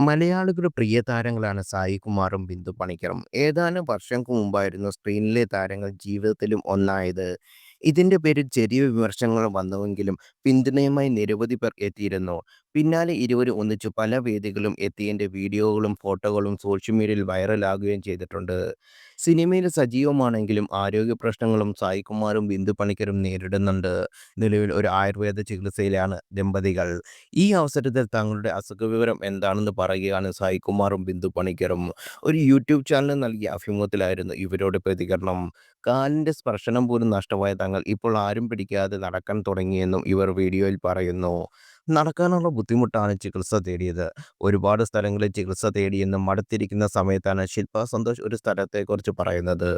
മലയാളികളുടെ പ്രിയ താരങ്ങളാണ് സായി കുമാറും ബിന്ദു പണിക്കറും. ഏതാനും വർഷങ്ങൾക്ക് മുമ്പായിരുന്നു സ്ക്രീനിലെ താരങ്ങൾ ജീവിതത്തിലും ഒന്നായത്. ഇതിന്റെ പേരിൽ ചെറിയ വിമർശനങ്ങൾ വന്നുവെങ്കിലും പിന്തുണയുമായി നിരവധി പേർ എത്തിയിരുന്നു. പിന്നാലെ ഇരുവരും ഒന്നിച്ചു പല വേദികളിലും എത്തിയന്റെ വീഡിയോകളും ഫോട്ടോകളും സോഷ്യൽ മീഡിയയിൽ വൈറലാകുകയും ചെയ്തിട്ടുണ്ട്. സിനിമയിൽ സജീവമാണെങ്കിലും ആരോഗ്യ പ്രശ്നങ്ങളും സായികുമാറും ബിന്ദു പണിക്കരും നേരിടുന്നുണ്ട്. നിലവിൽ ഒരു ആയുർവേദ ചികിത്സയിലാണ് ദമ്പതികൾ. ഈ അവസരത്തിൽ തങ്ങളുടെ അസുഖവിവരം എന്താണെന്ന് പറയുകയാണ് സായികുമാറും ബിന്ദു പണിക്കരും. ഒരു യൂട്യൂബ് ചാനൽ നൽകിയ അഭിമുഖത്തിലായിരുന്നു ഇവരോട് പ്രതികരണം. കാലിന്റെ സ്പർശനം പോലും നഷ്ടമായ തങ്ങൾ ഇപ്പോൾ ആരും പിടിക്കാതെ നടക്കാൻ തുടങ്ങിയെന്നും ഇവർ വീഡിയോയിൽ പറയുന്നു. നടക്കാനുള്ള ബുദ്ധിമുട്ടാണ് ചികിത്സ തേടിയത്. ഒരുപാട് സ്ഥലങ്ങളിൽ ചികിത്സ തേടിയെന്ന് മടുത്തിരിക്കുന്ന സമയത്താണ് ശില്പ സന്തോഷ് ഒരു സ്ഥലത്തെക്കുറിച്ച് പറയുന്നത്.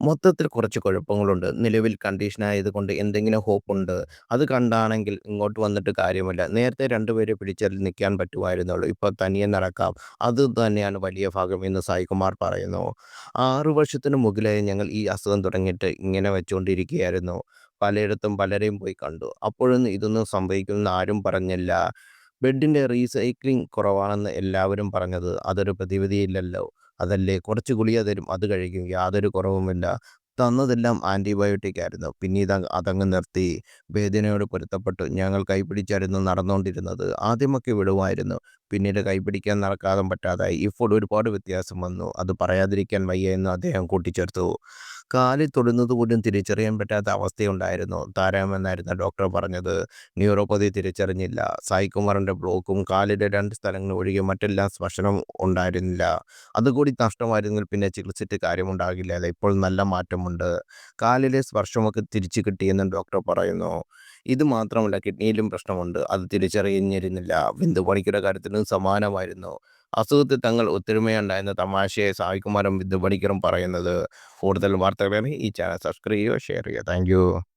മൊത്തത്തിൽ കുറച്ച് കുഴപ്പങ്ങളുണ്ട്. നിലവിൽ കണ്ടീഷൻ ആയതുകൊണ്ട് എന്തെങ്കിലും ഹോപ്പുണ്ട്. അത് കണ്ടാണെങ്കിൽ ഇങ്ങോട്ട് വന്നിട്ട് കാര്യമില്ല. നേരത്തെ രണ്ടുപേരെ പിടിച്ചാൽ നിൽക്കാൻ പറ്റുമായിരുന്നുള്ളൂ. ഇപ്പോൾ തനിയെ നടക്കാം. അത് തന്നെയാണ് വലിയ ഭാഗം എന്ന് സായികുമാർ പറയുന്നു. ആറു വർഷത്തിന് മുകളിലായി ഞങ്ങൾ ഈ അസുഖം തുടങ്ങിയിട്ട് ഇങ്ങനെ വെച്ചുകൊണ്ടിരിക്കുകയായിരുന്നു. പലയിടത്തും പലരെയും പോയി കണ്ടു. അപ്പോഴൊന്നും ഇതൊന്നും സംഭവിക്കുമെന്ന് ആരും പറഞ്ഞില്ല. ബെഡിന്റെ റീസൈക്ലിംഗ് കുറവാണെന്ന് എല്ലാവരും പറഞ്ഞത്. അതൊരു പ്രതിവിധിയില്ലല്ലോ. അതല്ലേ കുറച്ച് ഗുളിക തരും അത് കഴിക്കും. യാതൊരു കുറവുമില്ല. തന്നതെല്ലാം ആന്റിബയോട്ടിക് ആയിരുന്നു. പിന്നീട് അതങ്ങ് നിർത്തി. വേദനയോട് പൊരുത്തപ്പെട്ടു. ഞങ്ങൾ കൈപിടിച്ചായിരുന്നു നടന്നുകൊണ്ടിരുന്നത്. ആദ്യമൊക്കെ വിടുമായിരുന്നു. പിന്നീട് കൈപിടിക്കാൻ നടക്കാതെ പറ്റാതായി. ഇപ്പോൾ ഒരുപാട് വ്യത്യാസം വന്നു. അത് പറയാതിരിക്കാൻ വയ്യ എന്ന് അദ്ദേഹം കൂട്ടിച്ചേർത്തു. കാലിൽ തൊടുന്നത് പോലും തിരിച്ചറിയാൻ പറ്റാത്ത അവസ്ഥയുണ്ടായിരുന്നു. താരമെന്നായിരുന്ന ഡോക്ടർ പറഞ്ഞത്. ന്യൂറോപ്പതി തിരിച്ചറിഞ്ഞില്ല. സായികുമാറിന്റെ ബ്ലോക്കും കാലിലെ രണ്ട് സ്ഥലങ്ങൾ ഒഴികെ മറ്റെല്ലാം സ്പർശനം ഉണ്ടായിരുന്നില്ല. അതുകൂടി നഷ്ടമായിരുന്നെങ്കിൽ പിന്നെ ചികിത്സിച്ചിട്ട് കാര്യമുണ്ടാകില്ല. ഇപ്പോൾ നല്ല മാറ്റമുണ്ട്. കാലിലെ സ്പർശമൊക്കെ തിരിച്ചു കിട്ടിയെന്നും ഡോക്ടർ പറയുന്നു. ഇത് മാത്രമല്ല കിഡ്നിയിലും പ്രശ്നമുണ്ട്. അത് തിരിച്ചറിഞ്ഞിരുന്നില്ല. ബിന്ദു പണിക്കരുടെ കാര്യത്തിലും സമാനമായിരുന്നു. അസുഖത്തിൽ തങ്ങൾ ഒത്തൊരുമയുണ്ടായെന്ന തമാശയെ സായികുമാരും വിദ്യ പണിക്കറും പറയുന്നത്. കൂടുതൽ വാർത്തകളറിയാൻ ഈ ചാനൽ സബ്സ്ക്രൈബ് ചെയ്യുക, ഷെയർ ചെയ്യുക. താങ്ക്.